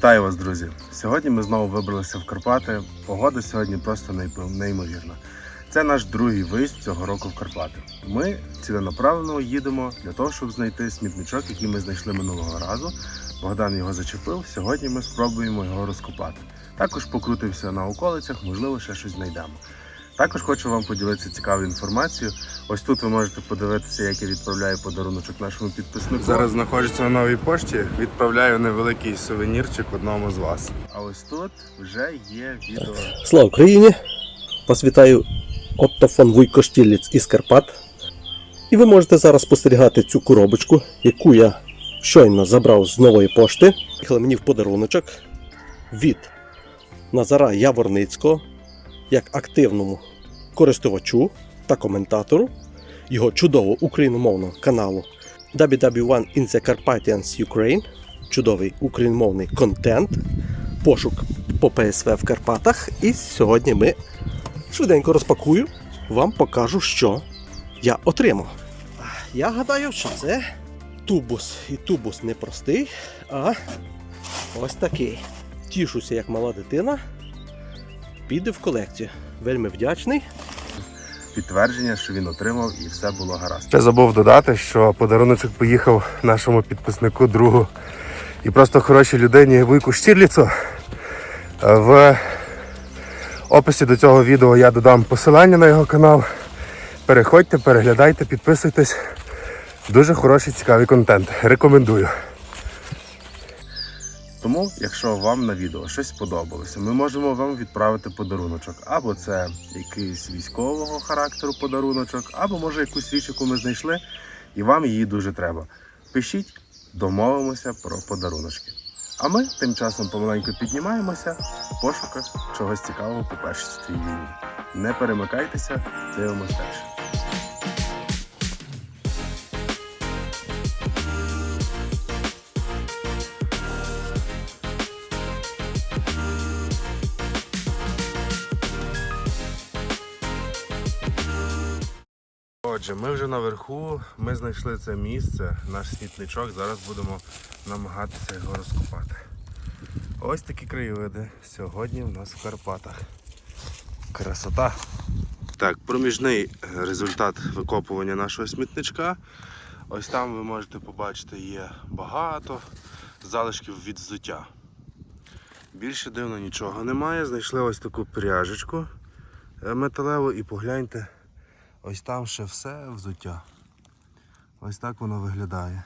Вітаю вас, друзі! Сьогодні ми знову вибралися в Карпати. Погода сьогодні просто неймовірна. Це наш другий виїзд цього року в Карпати. Ми ціленаправленно їдемо для того, щоб знайти смітничок, який ми знайшли минулого разу. Богдан його зачепив. Сьогодні ми спробуємо його розкопати. Також покрутився на околицях, можливо, ще щось знайдемо. Також хочу вам поділитися цікавою інформацією. Ось тут ви можете подивитися, як я відправляю подаруночок нашому підписнику. Зараз знаходжуся на новій пошті. Відправляю невеликий сувенірчик одному з вас. А ось тут вже є відео. Слава Україні! Вас вітаю Отто фон Вуйко із Карпат. І ви можете зараз спостерігати цю коробочку, яку я щойно забрав з нової пошти. Приїхали мені в подаруночок від Назара Яворницького як активному користувачу та коментатору його чудового україномовного каналу WW1 in the Carpathians Ukraine. Чудовий україномовний контент, пошук по ПСВ в Карпатах. І сьогодні ми швиденько розпакую, вам покажу, що я отримав. Я гадаю, що це тубус. І тубус не простий, а ось такий. Тішуся, як мала дитина. Піде в колекцію. Вельми вдячний. підтвердження, що він отримав і все було гаразд. Ще забув додати, що подаруночок поїхав нашому підписнику другу і просто хорошій людині Вуйку Штірліцу. В описі до цього відео я додам посилання на його канал. Переходьте, переглядайте, підписуйтесь. Дуже хороший, цікавий контент. Рекомендую. Тому, якщо вам на відео щось сподобалося, ми можемо вам відправити подаруночок. Або це якийсь військового характеру подаруночок, або може якусь річ, яку ми знайшли, і вам її дуже треба. Пишіть, домовимося про подаруночки. А ми тим часом помаленьку піднімаємося в пошуках чогось цікавого по першій світовій війні. Не перемикайтеся, дивимося. Отже, ми вже наверху, ми знайшли це місце, наш смітничок. Зараз будемо намагатися його розкопати. Ось такі краєвиди сьогодні у нас в Карпатах. Красота. Так, проміжний результат викопування нашого смітничка. Ось там ви можете побачити є багато залишків від взуття. Більше дивно нічого немає. Знайшли ось таку пряжечку е, металеву і погляньте. Ось там ще все взуття. Ось так воно виглядає.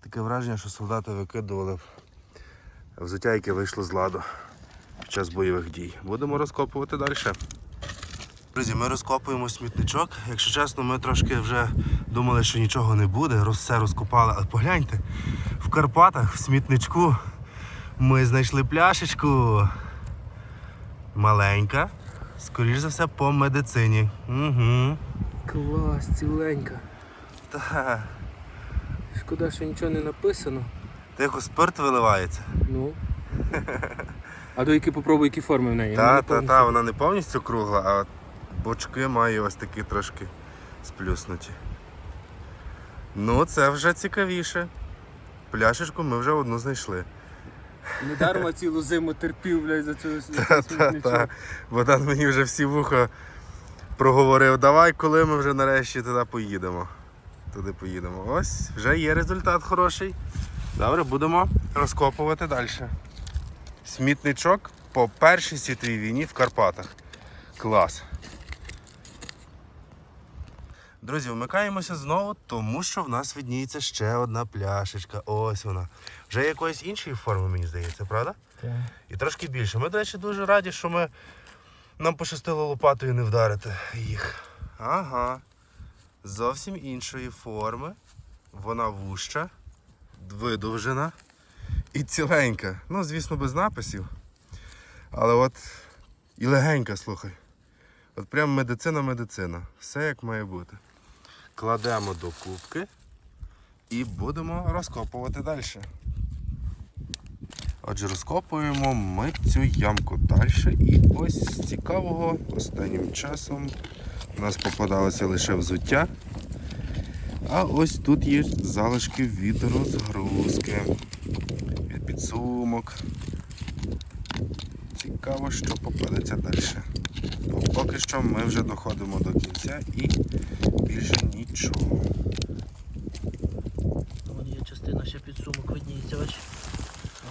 Таке враження, що солдати викидували взуття, яке вийшло з ладу під час бойових дій. Будемо розкопувати далі. Друзі, ми розкопуємо смітничок. Якщо чесно, ми трошки вже думали, що нічого не буде, все розкопали. Але погляньте, в Карпатах, в смітничку, ми знайшли пляшечку. Маленька. Скоріш за все, по медицині. Угу. Клас, ціленька. Та, Шкода, що нічого не написано. тихо спирт виливається. Ну. А до які попробуй, які форми в неї? Та, Вона та, та, вона не повністю кругла, а бочки має ось такі трошки сплюснуті. Ну, це вже цікавіше. Пляшечку ми вже одну знайшли. Недарма цілу зиму терпів, блядь, за за цей Та-та-та. Богдан мені вже всі вуха проговорив, давай, коли ми вже нарешті туди поїдемо. Туди поїдемо. Ось, вже є результат хороший. Добре, будемо розкопувати далі. Смітничок по Першій світовій війні в Карпатах. Клас. Друзі, вмикаємося знову, тому що в нас видніється ще одна пляшечка. Ось вона. Вже якоїсь іншої форми, мені здається, правда? І трошки більше. Ми, до речі, дуже раді, що ми нам пощастило лопатою не вдарити їх. Ага. Зовсім іншої форми. Вона вуща, видовжена і ціленька. Ну, звісно, без написів. Але от і легенька, слухай. От прям медицина-медицина. Все як має бути. Кладемо до кубки і будемо розкопувати далі. Отже, розкопуємо ми цю ямку далі. І ось з цікавого останнім часом у нас попадалося лише взуття. А ось тут є залишки від розгрузки. Від підсумок. Цікаво, що попадеться далі. Поки що ми вже доходимо до кінця і більше нічого. Вон є частина ще підсумок видніється, бач.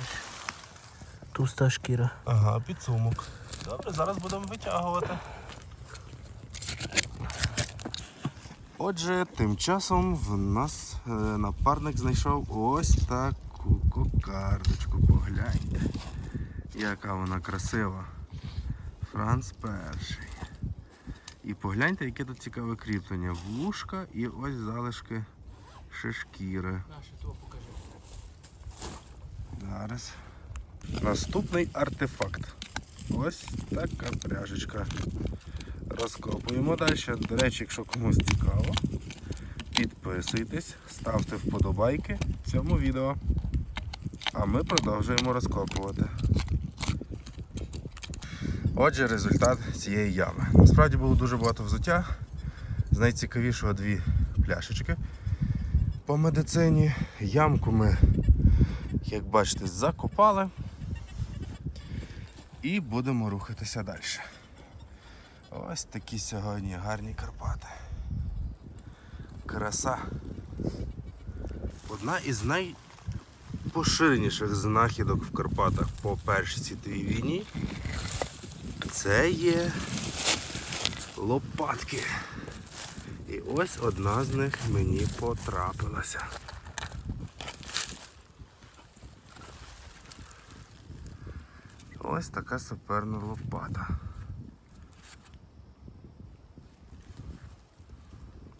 Ось. Туста шкіра. Ага, підсумок. Добре, зараз будемо витягувати. Отже, тим часом в нас е, напарник знайшов ось таку кокардочку. Погляньте, яка вона красива. Франц перший. І погляньте, яке тут цікаве кріплення. Вушка і ось залишки шишкіри. Зараз. Наступний артефакт. Ось така пряжечка. Розкопуємо далі. До речі, якщо комусь цікаво, підписуйтесь, ставте вподобайки цьому відео. А ми продовжуємо розкопувати. Отже, результат цієї ями. Насправді було дуже багато взуття. З найцікавішого дві пляшечки. По медицині ямку ми як бачите, закопали. І будемо рухатися далі. Ось такі сьогодні гарні Карпати. Краса. Одна із найпоширеніших знахідок в Карпатах по Першій світовій війні. Це є лопатки. І ось одна з них мені потрапилася. Ось така саперна лопата.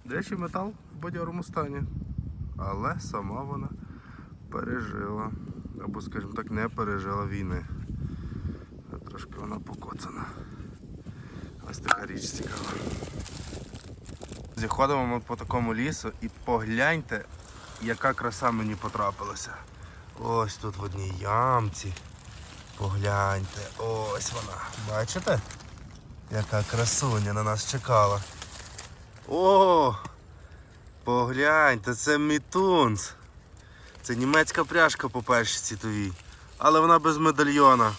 Речі, метал в бадьорому стані. Але сама вона пережила. Або, скажімо так, не пережила війни. Трошки вона покоцана. Ось така річ цікава. Ходимо ми по такому лісу і погляньте, яка краса мені потрапилася. Ось тут в одній ямці. Погляньте, ось вона. Бачите? Яка красуня на нас чекала. О! Погляньте, це мітунс. Це німецька пряжка по першій світовій. Але вона без медальйона.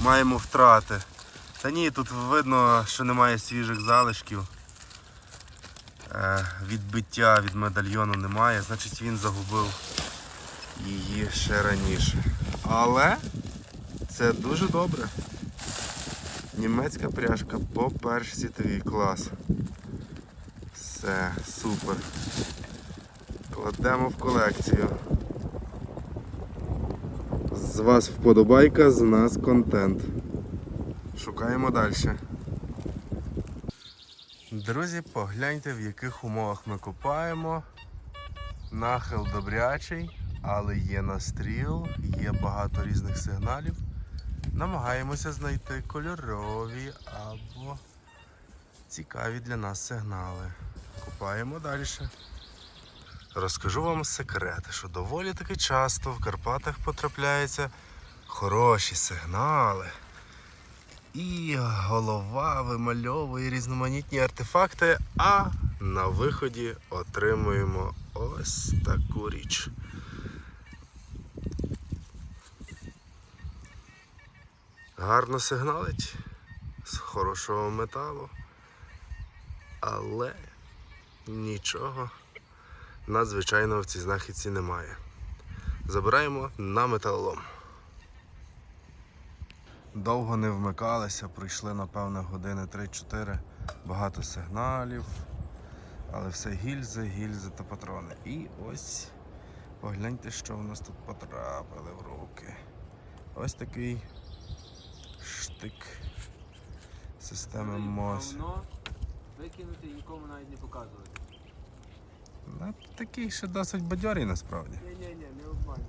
Маємо втрати. Та ні, тут видно, що немає свіжих залишків. Е, відбиття від медальйону немає, значить він загубив її ще раніше. Але це дуже добре. Німецька пряжка по першій світовій клас. Все, супер. Кладемо в колекцію. З вас вподобайка, з нас контент. Шукаємо далі. Друзі, погляньте, в яких умовах ми купаємо. Нахил добрячий, але є настріл, є багато різних сигналів. Намагаємося знайти кольорові або цікаві для нас сигнали. Купаємо далі. Розкажу вам секрет, що доволі таки часто в Карпатах потрапляються хороші сигнали. І голова вимальовує різноманітні артефакти, а на виході отримуємо ось таку річ. Гарно сигналить з хорошого металу, але нічого надзвичайного в цій знахідці немає. Забираємо на металолом. Довго не вмикалися, пройшли, напевно, години 3-4, багато сигналів, але все гільзи, гільзи та патрони. І ось погляньте, що в нас тут потрапили в руки. Ось такий штик системи МОС. Викинути і нікому навіть не показувати. Ну, такий ще досить бадьорий насправді. Ні-ні-ні, не обманюй.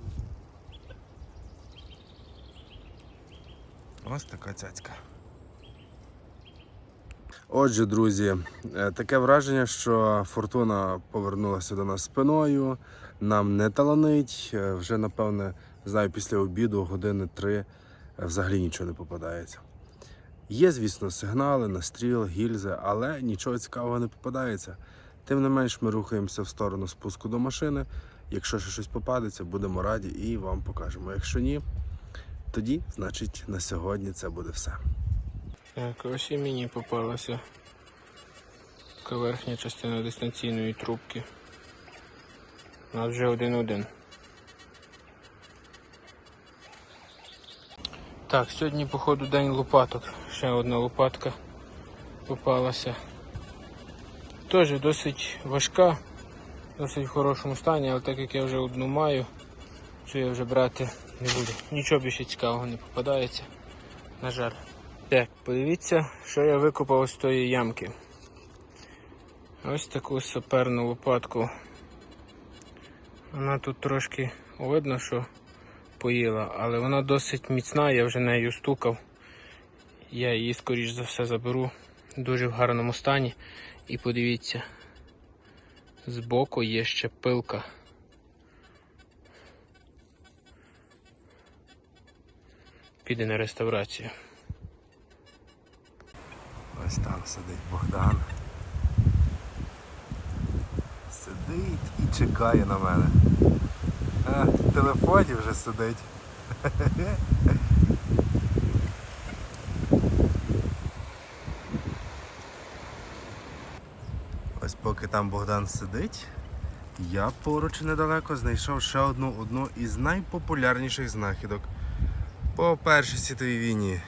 Ось така цяцька. Отже, друзі, е, таке враження, що фортуна повернулася до нас спиною. Нам не таланить. Е, Вже, напевне, знаю, після обіду години три е, взагалі нічого не попадається. Є, звісно, сигнали, настріл, гільзи, але нічого цікавого не попадається. Тим не менш, ми рухаємося в сторону спуску до машини Якщо ще щось попадеться, будемо раді і вам покажемо. Якщо ні, тоді, значить, на сьогодні це буде все. Так, ось і мені попалася така верхня частина дистанційної трубки. У нас вже один-один. Так, сьогодні, походу, день лопаток. Ще одна лопатка попалася. Теж досить важка, досить в хорошому стані, але так як я вже одну маю, цю я вже брати не буду. Нічого більше цікавого не попадається. На жаль. Так, подивіться, що я викопав з тої ямки. Ось таку саперну лопатку. Вона тут трошки видно, що поїла, але вона досить міцна, я вже нею стукав. Я її, скоріш за все, заберу дуже в гарному стані. І подивіться, збоку є ще пилка. Піде на реставрацію. Ось там сидить Богдан. Сидить і чекає на мене. А, в телефоні вже сидить. Ось поки там Богдан сидить, я поруч недалеко знайшов ще одну одну із найпопулярніших знахідок по Першій світовій війні.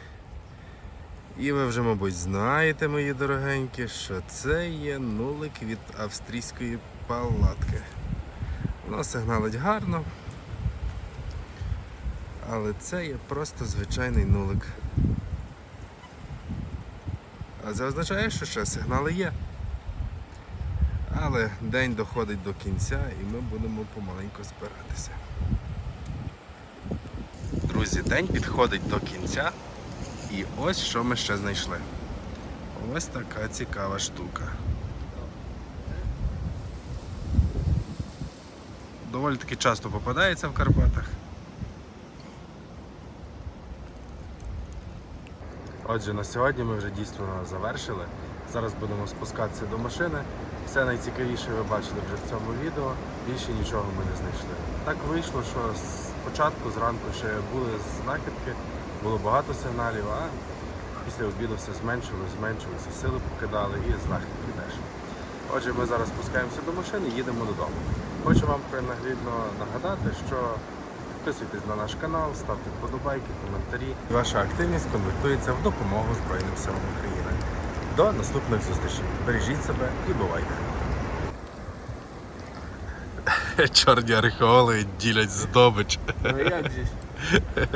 І ви вже, мабуть, знаєте, мої дорогенькі, що це є нулик від австрійської палатки. Воно сигналить гарно. Але це є просто звичайний нулик. А це означає, що ще сигнали є. Але день доходить до кінця і ми будемо помаленьку збиратися. Друзі, день підходить до кінця. І ось що ми ще знайшли. Ось така цікава штука. Доволі таки часто попадається в Карпатах. Отже, на сьогодні ми вже дійсно завершили. Зараз будемо спускатися до машини. Все найцікавіше ви бачили вже в цьому відео. Більше нічого ми не знайшли. Так вийшло, що спочатку зранку ще були знахідки, було багато сигналів, а після обіду все зменшилось, зменшилося, сили покидали і знахідки теж. Отже, ми зараз спускаємося до машини і їдемо додому. Хочу вам принагідно нагадати, що підписуйтесь на наш канал, ставте вподобайки, коментарі. Ваша активність конвертується в допомогу Збройним силам України. До наступних зустрічей. Бережіть себе і бувайте. Чорні археологи ділять здобич. Ну як же ж?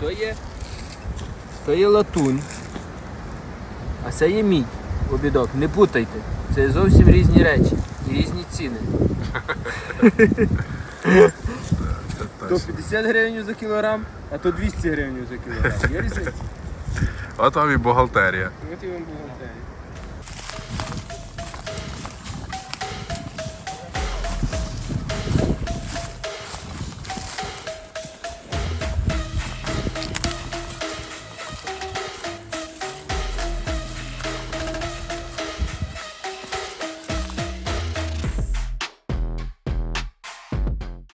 То є. То є латунь. А це є мідь. Обідок. Не путайте. Це зовсім різні речі і різні ціни. То 50 гривень за кілограм, а то 200 гривень за кілограм. Є різниця? От там і бухгалтерія. От і бухгалтерія.